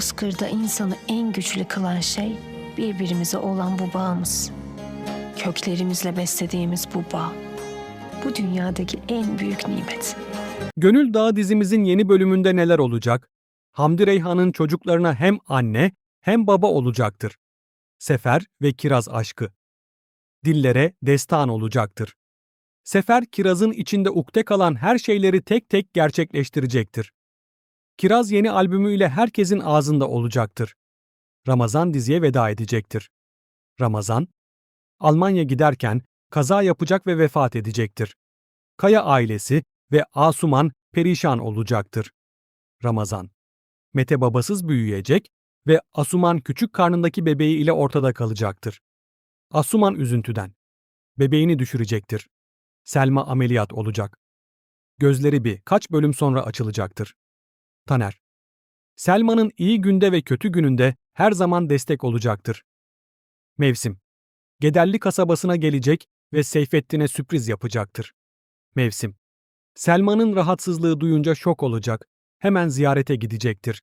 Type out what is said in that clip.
bozkırda insanı en güçlü kılan şey birbirimize olan bu bağımız. Köklerimizle beslediğimiz bu bağ. Bu dünyadaki en büyük nimet. Gönül Dağı dizimizin yeni bölümünde neler olacak? Hamdi Reyhan'ın çocuklarına hem anne hem baba olacaktır. Sefer ve Kiraz aşkı. Dillere destan olacaktır. Sefer Kiraz'ın içinde ukde kalan her şeyleri tek tek gerçekleştirecektir. Kiraz yeni albümüyle herkesin ağzında olacaktır. Ramazan diziye veda edecektir. Ramazan, Almanya giderken kaza yapacak ve vefat edecektir. Kaya ailesi ve Asuman perişan olacaktır. Ramazan. Mete babasız büyüyecek ve Asuman küçük karnındaki bebeği ile ortada kalacaktır. Asuman üzüntüden. Bebeğini düşürecektir. Selma ameliyat olacak. Gözleri bir kaç bölüm sonra açılacaktır. Taner. Selma'nın iyi günde ve kötü gününde her zaman destek olacaktır. Mevsim. Gederli kasabasına gelecek ve Seyfettin'e sürpriz yapacaktır. Mevsim. Selma'nın rahatsızlığı duyunca şok olacak, hemen ziyarete gidecektir.